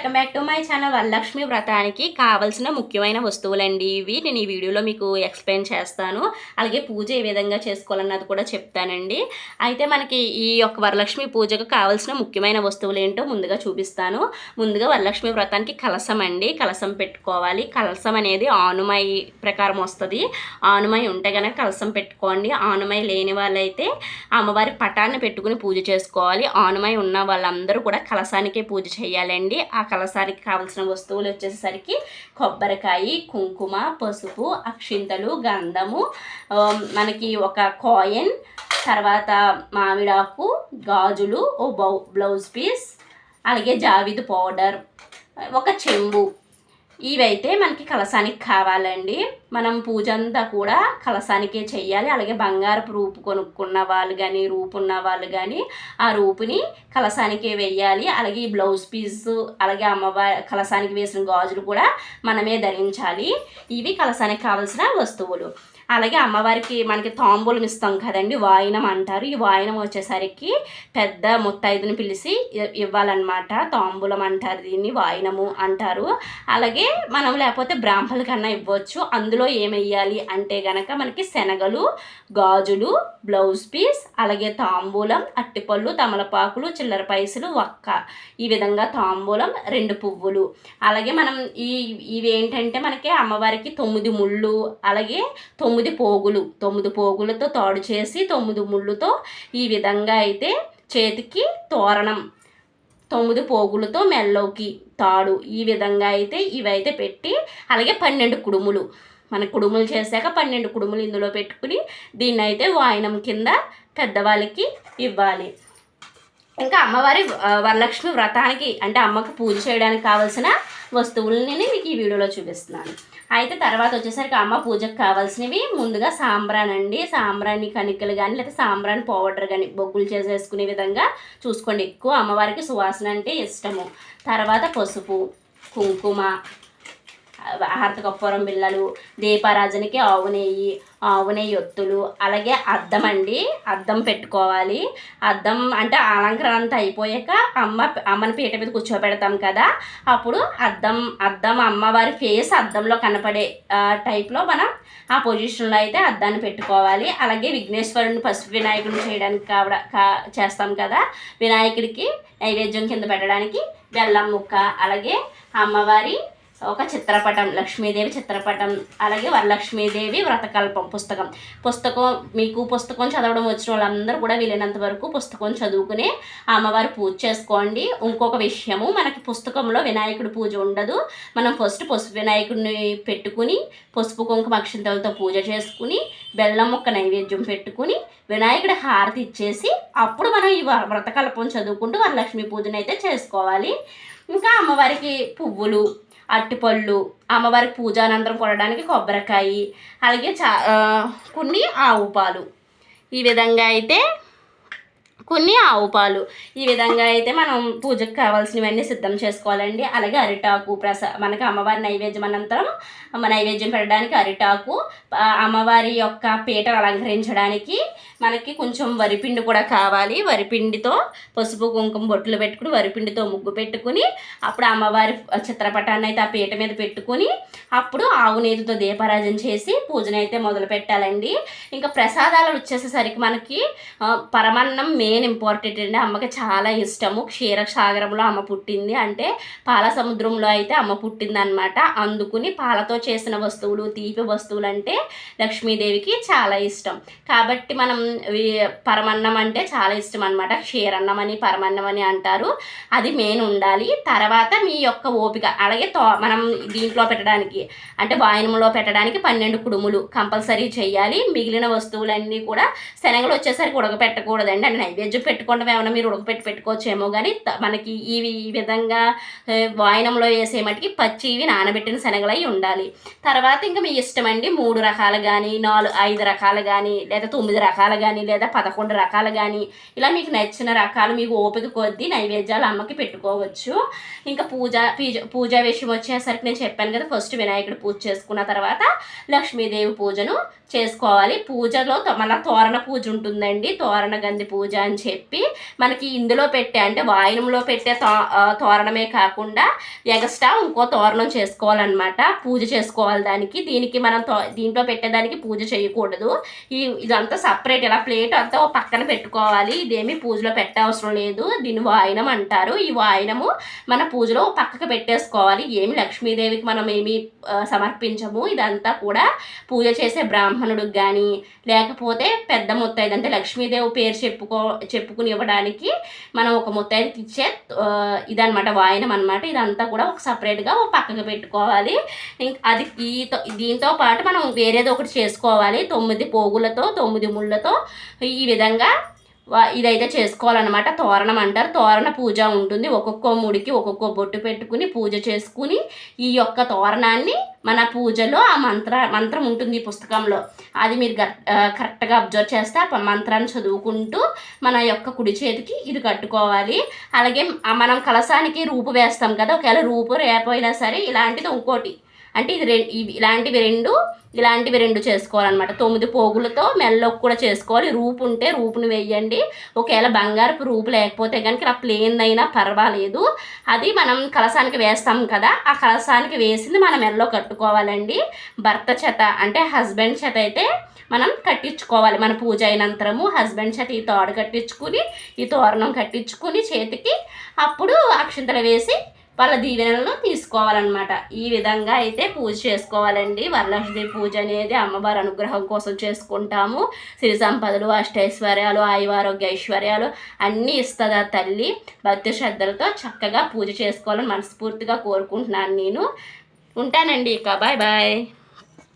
Welcome back to my channel Varalakshmi వ్రతానికి కావలసిన ముఖ్యమైన వస్తువులండి ఇవి. నేను ఈ వీడియోలో మీకు ఎక్స్ప్లెయిన్ చేస్తాను. అలాగే పూజ ఏ విధంగా చేసుకోవాలన్నది కూడా చెప్తానండి. అయితే మనకి ఈ యొక్క వరలక్ష్మి పూజకు కావలసిన ముఖ్యమైన వస్తువులు ఏంటో ముందుగా చూపిస్తాను. ముందుగా వరలక్ష్మి వ్రతానికి కలసం అండి. కలసం పెట్టుకోవాలి. కలసం అనేది ఆనుమై ప్రకారం వస్తుంది. ఆనుమై ఉంటే కనుక కలసం పెట్టుకోండి. ఆనుమై లేని వాళ్ళైతే అమ్మవారి పటాన్ని పెట్టుకుని పూజ చేసుకోవాలి. ఆనుమై ఉన్న వాళ్ళందరూ కూడా కలసానికే పూజ చేయాలండి. ఆ కలసానికి కావలసిన వస్తువులు వచ్చేసరికి కొబ్బరికాయ కుంకుమ పసుపు అక్షింతలు గంధము మనకి ఒక కాయిన్ తర్వాత మామిడాకు గాజులు ఓ బౌ బ్లౌజ్ పీస్ అలాగే జావిద్ పౌడర్ ఒక చెంబు. ఇవైతే మనకి కలసానికి కావాలండి. మనం పూజ అంతా కూడా కలసానికే చెయ్యాలి. అలాగే బంగారపు రూపు కొనుక్కున్న వాళ్ళు కానీ రూపు ఉన్న వాళ్ళు కానీ ఆ రూపుని కలసానికే వేయాలి అలాగే ఈ బ్లౌజ్ పీస్ అలాగే అమ్మవారి కలసానికి వేసిన గాజులు కూడా మనమే ధరించాలి. ఇవి కలసానికి కావాల్సిన వస్తువులు. అలాగే అమ్మవారికి మనకి తాంబూలం ఇస్తాం కదండి వాయినం అంటారు. ఈ వాయినం వచ్చేసరికి పెద్ద ముత్తైదుని పిలిచి ఇవ్వాలన్నమాట. తాంబూలం అంటారు దీన్ని వాయినము అంటారు. అలాగే మనం లేకపోతే బ్రాహ్మణుల కన్నా ఇవ్వచ్చు. అందులో ఏమెయ్యాలి అంటే గనక మనకి శనగలు గాజులు బ్లౌజ్ పీస్ అలాగే తాంబూలం అట్టిపళ్ళు తమలపాకులు చిల్లర పైసలు వక్క. ఈ విధంగా తాంబూలం రెండు పువ్వులు. అలాగే మనం ఈ ఇవి ఏంటంటే మనకి అమ్మవారికి తొమ్మిది ముళ్ళు అలాగే తొమ్మిది పోగులు. తొమ్మిది పోగులతో తాడు చేసి తొమ్మిది ముళ్ళుతో ఈ విధంగా అయితే చేతికి తోరణం తొమ్మిది పోగులతో మెల్లోకి తాడు. ఈ విధంగా అయితే ఇవైతే పెట్టి అలాగే పన్నెండు కుడుములు. మన కుడుములు చేశాక పన్నెండు కుడుములు ఇందులో పెట్టుకుని దీన్ని అయితే వాయనం కింద పెద్దవాళ్ళకి ఇవ్వాలి. ఇంకా అమ్మవారి వరలక్ష్మి వ్రతానికి అంటే అమ్మకు పూజ చేయడానికి కావాల్సిన వస్తువులని మీకు ఈ వీడియోలో చూపిస్తున్నాను. అయితే తర్వాత వచ్చేసరికి అమ్మ పూజకు కావాల్సినవి ముందుగా సాంబ్రాన్ అండి. సాంబ్రాణి కణికలు కానీ లేదా సాంబ్రాన్ పౌడర్ కానీ బొగ్గులు చేసేసుకునే విధంగా చూసుకోండి. ఎక్కువ అమ్మవారికి సువాసన అంటే ఇష్టము. తర్వాత పసుపు కుంకుమ హారత కప్పూరం బిళ్ళలు దీపారాజనకి ఆవు నెయ్యి ఆవు నెయ్యి ఒత్తులు అలాగే అద్దం అండి. అద్దం పెట్టుకోవాలి. అద్దం అంటే అలంకరణ అంతా అయిపోయాక అమ్మ అమ్మని పీట మీద కూర్చోబెడతాం కదా. అప్పుడు అద్దం అద్దం అమ్మవారి ఫేస్ అద్దంలో కనపడే టైప్లో మనం ఆ పొజిషన్లో అయితే అద్దాన్ని పెట్టుకోవాలి. అలాగే విఘ్నేశ్వరుని పసుపు వినాయకుడిని చేయడానికి కావడ కా చేస్తాం కదా. వినాయకుడికి నైవేద్యం కింద పెట్టడానికి బెల్లం ముక్క అలాగే అమ్మవారి ఒక చిత్రపటం లక్ష్మీదేవి చిత్రపటం అలాగే వరలక్ష్మీదేవి వ్రతకల్పం పుస్తకం. పుస్తకం మీకు పుస్తకం చదవడం వచ్చిన వాళ్ళందరూ కూడా వీలైనంత వరకు పుస్తకం చదువుకుని అమ్మవారి పూజ చేసుకోండి. ఇంకొక విషయము మనకి పుస్తకంలో వినాయకుడి పూజ ఉండదు. మనం ఫస్ట్ పసుపు వినాయకుడిని పెట్టుకుని పసుపు కుంకుమ అక్షంతలతో పూజ చేసుకుని బెల్లం ముక్క నైవేద్యం పెట్టుకుని వినాయకుడి హారతి ఇచ్చేసి అప్పుడు మనం ఈ వ్రతకల్పం చదువుకుంటూ వరలక్ష్మి పూజనైతే అయితే చేసుకోవాలి. ఇంకా అమ్మవారికి పువ్వులు అట్టిపళ్ళు అమ్మవారికి పూజానంతరం కొనడానికి కొబ్బరికాయ అలాగే చా కొన్ని ఆవు పాలు. ఈ విధంగా అయితే కొన్ని ఆవు పాలు. ఈ విధంగా అయితే మనం పూజకు కావాల్సినవన్నీ సిద్ధం చేసుకోవాలండి. అలాగే అరిటాకు ప్రసా మనకి అమ్మవారి నైవేద్యం అనంతరం నైవేద్యం పెట్టడానికి అరిటాకు అమ్మవారి యొక్క పీట అలంకరించడానికి మనకి కొంచెం వరిపిండి కూడా కావాలి. వరిపిండితో పసుపు కుంకుమ బొట్టులు పెట్టుకుని వరిపిండితో ముగ్గు పెట్టుకుని అప్పుడు అమ్మవారి చిత్రపటాన్ని అయితే ఆ పీట మీద పెట్టుకుని అప్పుడు ఆవు నీరుతో దీపారాజన చేసి పూజనైతే మొదలు పెట్టాలండి ఇంకా ప్రసాదాలు వచ్చేసేసరికి మనకి పరమాన్నం మెయిన్ ఇంపార్టెంట్ అండి అమ్మకి చాలా ఇష్టము. క్షీరసాగరంలో అమ్మ పుట్టింది అంటే పాల సముద్రంలో అయితే అమ్మ పుట్టిందనమాట అందుకుని పాలతో చేసిన వస్తువులు తీపి వస్తువులు అంటే లక్ష్మీదేవికి చాలా ఇష్టం. కాబట్టి మనం పరమన్నం అంటే చాలా ఇష్టం అనమాట క్షీరన్నం అని పరమన్నం అని అంటారు. అది మెయిన్ ఉండాలి. తర్వాత మీ యొక్క ఓపిక. అలాగే తో మనం దీంట్లో పెట్టడానికి అంటే వాయినంలో పెట్టడానికి పన్నెండు కుడుములు కంపల్సరీ చేయాలి. మిగిలిన వస్తువులన్నీ కూడా శనగలు వచ్చేసరికి ఉడకపెట్టకూడదండి. అంటే నైవేద్యం పెట్టుకోవడం ఏమైనా మీరు ఉడకపెట్టి పెట్టుకోవచ్చేమో కానీ మనకి ఇవి ఈ విధంగా వాయినంలో వాయనంలో వేసే మటుకి పచ్చి ఇవి నానబెట్టిన శనగలై ఉండాలి. తర్వాత ఇంకా మీ ఇష్టం అండి మూడు రకాలు కానీ నాలుగు ఐదు రకాలు కానీ లేదా తొమ్మిది రకాలు కానీ లేదా పదకొండు రకాలు కానీ ఇలా మీకు నచ్చిన రకాలు మీకు ఓపిక కొద్దీ నైవేద్యాలు అమ్మకి పెట్టుకోవచ్చు. ఇంకా పూజ పూజ పూజా విషయం వచ్చేసరికి నేను చెప్పాను కదా ఫస్ట్ వినాయకుడు పూజ చేసుకున్న తర్వాత లక్ష్మీదేవి పూజను చేసుకోవాలి. పూజలో తో- తోరణ పూజ ఉంటుందండి. తోరణ గంధి పూజ అని చెప్పి మనకి ఇందులో పెట్టే అంటే వాయనంలో పెట్టే తో తోరణమే కాకుండా ఎగస్ట్రా ఇంకో తోరణం చేసుకోవాలన్నమాట. పూజ చేసుకోవాలి దానికి. దీనికి మనం తో దీంట్లో పెట్టేదానికి పూజ చేయకూడదు. ఈ ఇదంతా సపరేట్. ఇలా ప్లేట్ అంతా పక్కన పెట్టుకోవాలి. ఇదేమి పూజలో పెట్టవసరం లేదు. దీన్ని వాయనం అంటారు. ఈ వాయనము మన పూజలో పక్కకు పెట్టేసుకోవాలి. ఏమి లక్ష్మీదేవికి మనం ఏమి సమర్పించము. ఇదంతా కూడా పూజ చేసే బ్రాహ్మణుడికి కానీ లేకపోతే పెద్ద ముత్తైదు అంటే లక్ష్మీదేవి పేరు చెప్పుకో చెప్పుకుని ఇవ్వడానికి మనం ఒక ముత్తైదుకి ఇచ్చే ఇదనమాట వాయనం అనమాట ఇదంతా కూడా ఒక సపరేట్గా ఒక పక్కకు పెట్టుకోవాలి. ఇంకా అది ఈ దీంతో పాటు మనం వేరేది ఒకటి చేసుకోవాలి. తొమ్మిది పోగులతో తొమ్మిది ముళ్ళతో ఈ విధంగా ఇదైతే చేసుకోవాలన్నమాట. తోరణం అంటారు. తోరణ పూజ ఉంటుంది. ఒక్కొక్క ముడికి ఒక్కొక్క బొట్టు పెట్టుకుని పూజ చేసుకుని ఈ యొక్క తోరణాన్ని మన పూజలో ఆ మంత్ర మంత్రం ఉంటుంది ఈ పుస్తకంలో. అది మీరు కరెక్ట్గా అబ్జర్వ్ చేస్తే ఆ ప- మంత్రాన్ని చదువుకుంటూ మన యొక్క కుడి చేతికి ఇది కట్టుకోవాలి. అలాగే మనం కలసానికి రూపు వేస్తాం కదా ఒకవేళ రూపు రేపోయినా సరే ఇలాంటిది ఇంకోటి. అంటే ఇది రె ఇవి ఇలాంటివి రెండు ఇలాంటివి రెండు చేసుకోవాలన్నమాట. తొమ్మిది పోగులతో మెల్లోకి కూడా చేసుకోవాలి. రూపు ఉంటే రూపును వేయండి. ఒకవేళ బంగారపు రూపు లేకపోతే కనుక ఇలా ప్లేన్ అయినా పర్వాలేదు. అది మనం కలసానికి వేస్తాం కదా ఆ కలసానికి వేసింది మనం మెల్లో కట్టుకోవాలండి. భర్త చేత అంటే హస్బెండ్ చేత అయితే మనం కట్టించుకోవాలి. మన పూజ అయినంతరము హస్బెండ్ చేత ఈ తోడు కట్టించుకుని ఈ తోరణం కట్టించుకుని చేతికి అప్పుడు అక్షింతలు వేసి వాళ్ళ దీవెనలను తీసుకోవాలన్నమాట. ఈ విధంగా అయితే పూజ చేసుకోవాలండి. వరలక్ష్మి పూజ అనేది అమ్మవారి అనుగ్రహం కోసం చేసుకుంటాము. సిరి సంపదలు అష్టైశ్వర్యాలు ఆయువారోగ్య ఐశ్వర్యాలు అన్నీ ఇస్తుంది ఆ తల్లి? భక్తి శ్రద్ధలతో చక్కగా పూజ చేసుకోవాలని మనస్ఫూర్తిగా కోరుకుంటున్నాను నేను. ఉంటానండి ఇక. Bye bye.